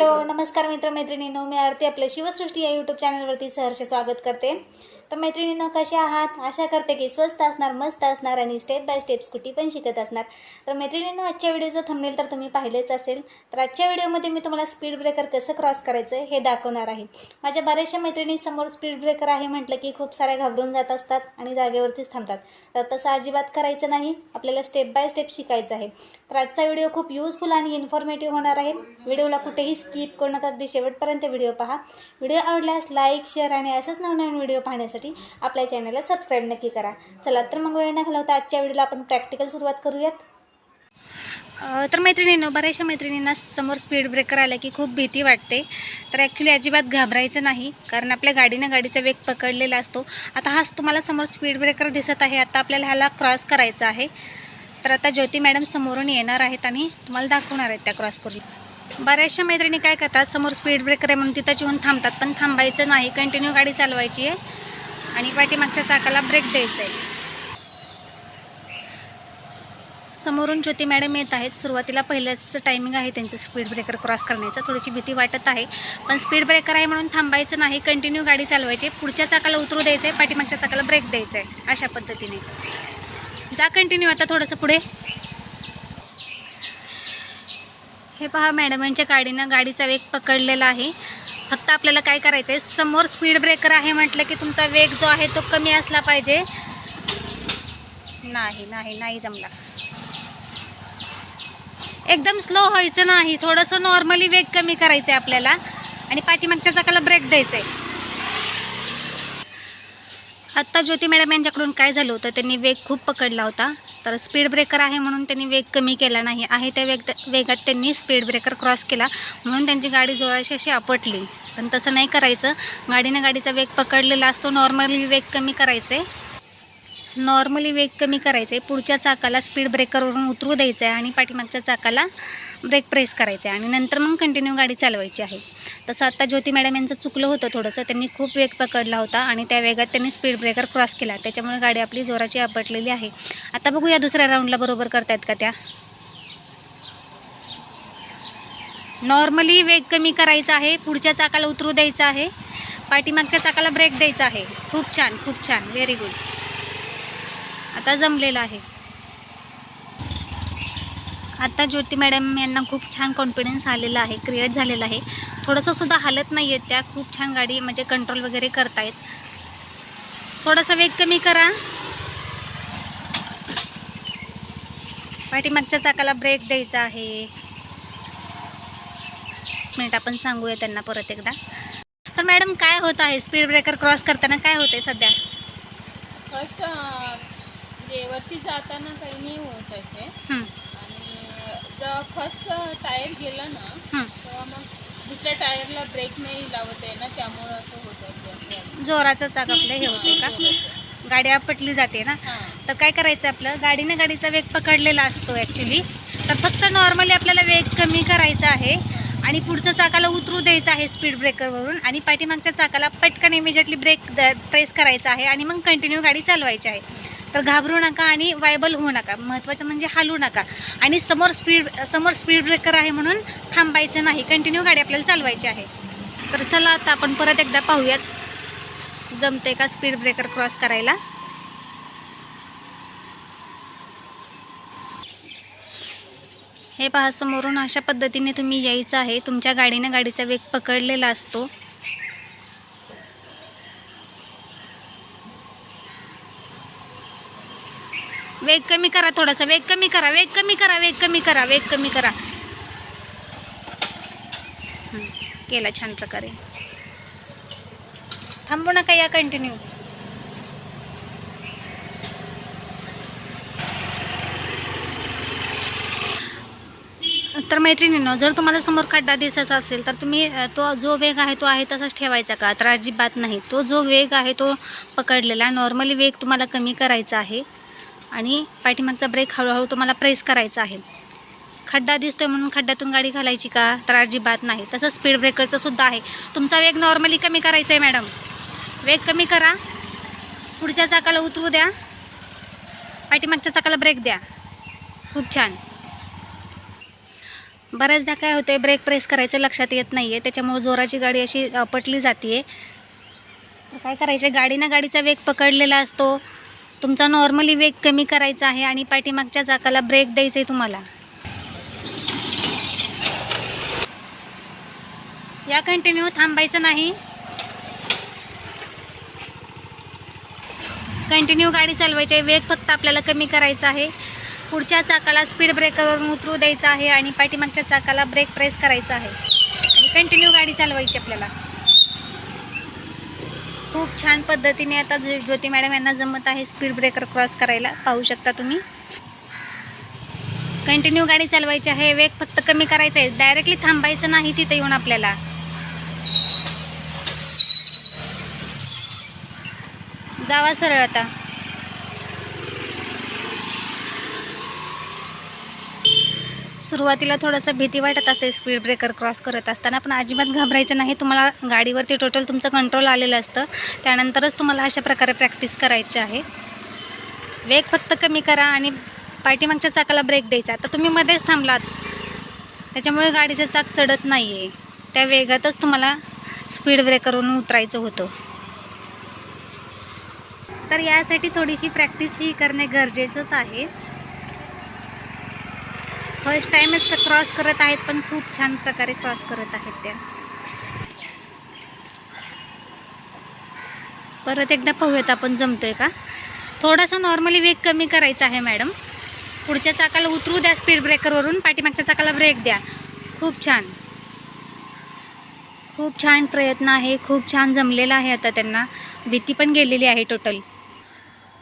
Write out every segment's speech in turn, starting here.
Hello नमस्कार मित्र मैत्रिणींनो मी आरती आपल्या शिवसृष्टी या यूट्यूब चॅनलवरती सहर्ष स्वागत करते. तर मैत्रिणींना कसे आहात? आशा करते की स्वस्त असणार मस्त असणार आणि स्टेप बाय स्टेप स्कूटी पण शिकत असणार. तर मैत्रिणींना आजच्या व्हिडिओचं थंबनेल तर तुम्ही पाहिलेच असेल. तर आजच्या व्हिडिओमध्ये मी तुम्हाला स्पीड ब्रेकर कसं क्रॉस करायचं हे दाखवणार आहे. माझ्या बऱ्याचशा मैत्रिणींसमोर स्पीड ब्रेकर आहे म्हटलं की खूप साऱ्या घाबरून जात असतात आणि जागेवरतीच थांबतात. तर तसं अजिबात करायचं नाही. आपल्याला स्टेप बाय स्टेप शिकायचं आहे. तर आजचा व्हिडिओ खूप युजफुल आणि इन्फॉर्मेटिव्ह होणार आहे. व्हिडिओला कुठेही स्किप करून नका. अगदी शेवटपर्यंत व्हिडिओ पहा. व्हिडिओ आवडल्यास लाईक शेअर आणि असंच नवनवीन व्हिडिओ पाहण्यासाठी आपल्या चॅनलला सबस्क्राईब नक्की करा. चला तर मग वेळ न घालवता आजच्या व्हिडिओला आपण प्रॅक्टिकल सुरुवात करूयात. तर मैत्रिणींनो बऱ्याचशा मैत्रिणींना समोर स्पीड ब्रेकर आला की खूप भीती वाटते. तर ॲक्च्युली अजिबात घाबरायचं नाही कारण आपल्या गाडीनं गाडीचा वेग पकडलेला असतो. आता हाच तुम्हाला समोर स्पीड ब्रेकर दिसत आहे. आता आपल्याला ह्याला क्रॉस करायचा आहे. तर आता ज्योती मॅडम समोरून येणार आहेत आणि तुम्हाला दाखवणार आहेत त्या क्रॉस करून बऱ्याचशा मैत्रिणी काय करतात समोर स्पीड ब्रेकर आहे म्हणून तिथं येऊन थांबतात पण थांबायचं नाही. कंटिन्यू गाडी चालवायची आहे. आणि पाठीमागच्या चाकाला ब्रेक द्यायचा आहे समोरून ज्योती मॅडम येत आहेत. सुरुवातीला पहिलंच टायमिंग आहे त्यांचं स्पीड ब्रेकर क्रॉस करण्याचा. थोडीशी भीती वाटत आहे. पण स्पीड ब्रेकर आहे म्हणून थांबायचं नाही. कंटिन्यू गाडी चालवायची. पुढच्या चाकाला उतरू द्यायचं आहे पाठीमागच्या चाकाला ब्रेक द्यायचा आहे अशा पद्धतीने. जा कंटिन्यू आता थोडंसं पुढे. हे पहा मॅडमांच्या गाडीनं गाडीचा वेग पकडलेला आहे. फक्त आपल्याला काय करायचं आहे समोर स्पीड ब्रेकर आहे म्हटलं की तुमचा वेग जो आहे तो कमी असला पाहिजे. नाही नाही नाही जमला एकदम स्लो व्हायचं नाही. थोडंसं नॉर्मली वेग कमी करायचं आहे आपल्याला. आणि पाठीमागच्या चाकाला ब्रेक द्यायचं आहे आत्ता ज्योती मॅडम यांच्याकडून काय झालं होतं त्यांनी वेग खूप पकडला होता. तर स्पीड ब्रेकर आहे म्हणून त्यांनी वेग कमी केला नाही. आहे त्या वेग वेगात त्यांनी स्पीड ब्रेकर क्रॉस केला. म्हणून त्यांची गाडी जोराशी अशी आपटली. पण तसं नाही करायचं. गाडीनं गाडीचा वेग पकडलेला असतो. नॉर्मली वेग कमी करायचे. नॉर्मली वेग कमी करायचं. आहे पुढच्या चाकाला स्पीड ब्रेकरवरून उतरू द्यायचं आहे आणि पाठीमागच्या चाकाला ब्रेक प्रेस करायचं आहे. आणि नंतर मग कंटिन्यू गाडी चालवायची आहे. तसं आत्ता ज्योती मॅडम यांचं चुकलं होतं थोडंसं. त्यांनी खूप वेग पकडला होता आणि त्या वेगात त्यांनी स्पीड ब्रेकर क्रॉस केला. त्याच्यामुळे गाडी आपली जोराची आपटलेली आहे. आता बघूया दुसऱ्या राऊंडला बरोबर करतायत का त्या. नॉर्मली वेग कमी करायचा आहे. पुढच्या चाकाला उतरू द्यायचं आहे. पाठीमागच्या चाकाला ब्रेक द्यायचा आहे. खूप छान खूप छान. व्हेरी गुड आता जमलेलं आहे. आता ज्योती मॅडम यांना खूप छान कॉन्फिडन्स आलेला आहे क्रिएट झालेला आहे. थोडंसं सुद्धा हालत नाही आहेत त्या खूप छान गाडी म्हणजे कंट्रोल वगैरे करतायत. थोडासा वेग कमी करा. पाठीमागच्या चाकाला ब्रेक द्यायचा आहे. एक मिनिट आपण सांगूया त्यांना परत एकदा. तर मॅडम काय होत आहे? स्पीड ब्रेकर क्रॉस करताना काय होत आहे सध्या फर्स्ट म्हणजे वरती जाताना काही नाही होत असे हं, आणि जेव्हा फर्स्ट टायर गेलं ना हं. तेव्हा मग दुसऱ्या टायरला ब्रेक नाही लावत आहे ना त्यामुळं असं होत असं जोराचं चाक आपलं हे होते का? गाडी आपटली जाते ना? हां. तर काय करायचं आपलं? गाडीने गाडीचा वेग पकडलेला असतो ॲक्च्युली तर फक्त नॉर्मली आपल्याला वेग कमी करायचा आहे आणि पुढचं चाकाला उतरू द्यायचं आहे स्पीड ब्रेकरवरून आणि पाठीमागच्या चाकाला पटकन इमिजिएटली ब्रेक प्रेस करायचा आहे आणि मग कंटिन्यू गाडी चालवायची आहे. तर घाबरू नका आणि वायबल होऊ नका. महत्त्वाचं म्हणजे हालू नका. आणि समोर स्पीड समोर स्पीड ब्रेकर आहे म्हणून थांबायचं नाही. कंटिन्यू गाडी आपल्याला चालवायची आहे. तर चला आता आपण परत एकदा पाहूयात. जमते का स्पीड ब्रेकर क्रॉस करायला? हे पहा समोरून अशा पद्धतीने तुम्ही यायचं आहे. तुमच्या गाडीनं गाडीचा वेग पकडलेला असतो. वेग कमी करा थोडासा वेग कमी करा वेग कमी करा वेग कमी करा वेग कमी करा. केला छान प्रकारे. थांबू नका या कंटिन्यू तर मैत्रिणींनो जर तुम्हाला समोर खड्डा दिसायचा असेल तर तुम्ही तो जो वेग आहे तो आहे तसाच ठेवायचा का? तर अजिबात नाही. तो जो वेग आहे तो पकडलेला. नॉर्मली वेग तुम्हाला कमी करायचा आहे. आणि पाठीमागचा ब्रेक हळूहळू तुम्हाला प्रेस करायचा आहे. खड्डा दिसतोय म्हणून खड्ड्यातून गाडी घालायची का? तर अजिबात नाही. तसं स्पीड ब्रेकरचं सुद्धा आहे. तुमचा वेग नॉर्मली कमी करायचा आहे मॅडम वेग कमी करा. पुढच्या चाकाला उतरू द्या. पाठीमागच्या चाकाला ब्रेक द्या. खूप छान. बऱ्याचदा काय होतं आहे ब्रेक प्रेस करायचं लक्षात येत नाही आहे त्याच्यामुळे जोराची गाडी अशी पटली जाते तर काय करायचं आहे गाडीनं गाडीचा वेग पकडलेला असतो. तुमचा नॉर्मली वेग कमी करायचा आहे आणि पाठीमागच्या चाकाला ब्रेक द्यायचं आहे तुम्हाला. या कंटिन्यू थांबायचं नाही. कंटिन्यू गाडी चालवायची आहे. वेग फक्त आपल्याला कमी करायचा आहे. पुढच्या चाकाला स्पीड ब्रेकरवरून उतरू द्यायचा आहे आणि पाठीमागच्या चाकाला ब्रेक प्रेस करायचा आहे. आणि कंटिन्यू गाडी चालवायची आपल्याला. खूप छान पद्धतीने आता ज्योती मॅडम यांना जमत आहे स्पीड ब्रेकर क्रॉस करायला. पाहू शकता तुम्ही. कंटिन्यू गाडी चालवायची आहे. वेग फक्त कमी करायचा आहे डायरेक्टली थांबायचं नाही तिथे येऊन आपल्याला. जावा सरळ आता. सुरुवातीला थोडंसं भीती वाटत असते स्पीड ब्रेकर क्रॉस करत असताना. पण अजिबात घाबरायचं नाही. तुम्हाला गाडीवरती टोटल तुमचं कंट्रोल आलेलं असतं. त्यानंतरच तुम्हाला अशा प्रकारे प्रॅक्टिस करायची आहे. वेग फक्त कमी करा आणि पाठीमागच्या चाकाला ब्रेक द्यायचा. आता तुम्ही मध्येच थांबलात. त्याच्यामुळे गाडीचं चाक चढत नाही आहे त्या वेगातच तुम्हाला स्पीड ब्रेकरवरून उतरायचं होतं. तर यासाठी थोडीशी प्रॅक्टिस ही करणे गरजेचंच आहे. फर्स्ट टाईमच क्रॉस करत आहेत पण खूप छान प्रकारे क्रॉस करत आहेत त्या. परत एकदा पाहूयात आपण जमतोय का? थोडासा नॉर्मली वेग कमी करायचा आहे मॅडम पुढच्या चाकाला उतरू द्या स्पीड ब्रेकरवरून पाठीमागच्या चाकाला ब्रेक द्या. खूप छान. खूप छान प्रयत्न आहे खूप छान जमलेला आहे आता त्यांना. भीती पण गेलेली आहे टोटल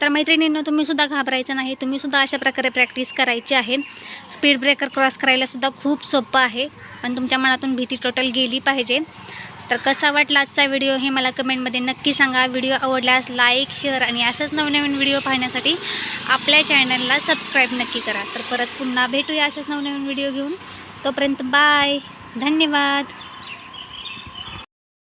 तर मैत्रिणींनो तुम्हीसुद्धा घाबरायचं नाही. तुम्हीसुद्धा अशा प्रकारे प्रॅक्टिस करायची आहे. स्पीड ब्रेकर क्रॉस करायलासुद्धा खूप सोपं आहे. पण तुमच्या मनातून भीती टोटल गेली पाहिजे. तर कसा वाटला आजचा व्हिडिओ हे मला कमेंटमध्ये नक्की सांगा. व्हिडिओ आवडल्यास लाईक शेअर आणि असंच नवनवीन व्हिडिओ पाहण्यासाठी आपल्या चॅनलला सबस्क्राईब नक्की करा. तर परत पुन्हा भेटूया असंच नवनवीन व्हिडिओ घेऊन. तोपर्यंत बाय धन्यवाद.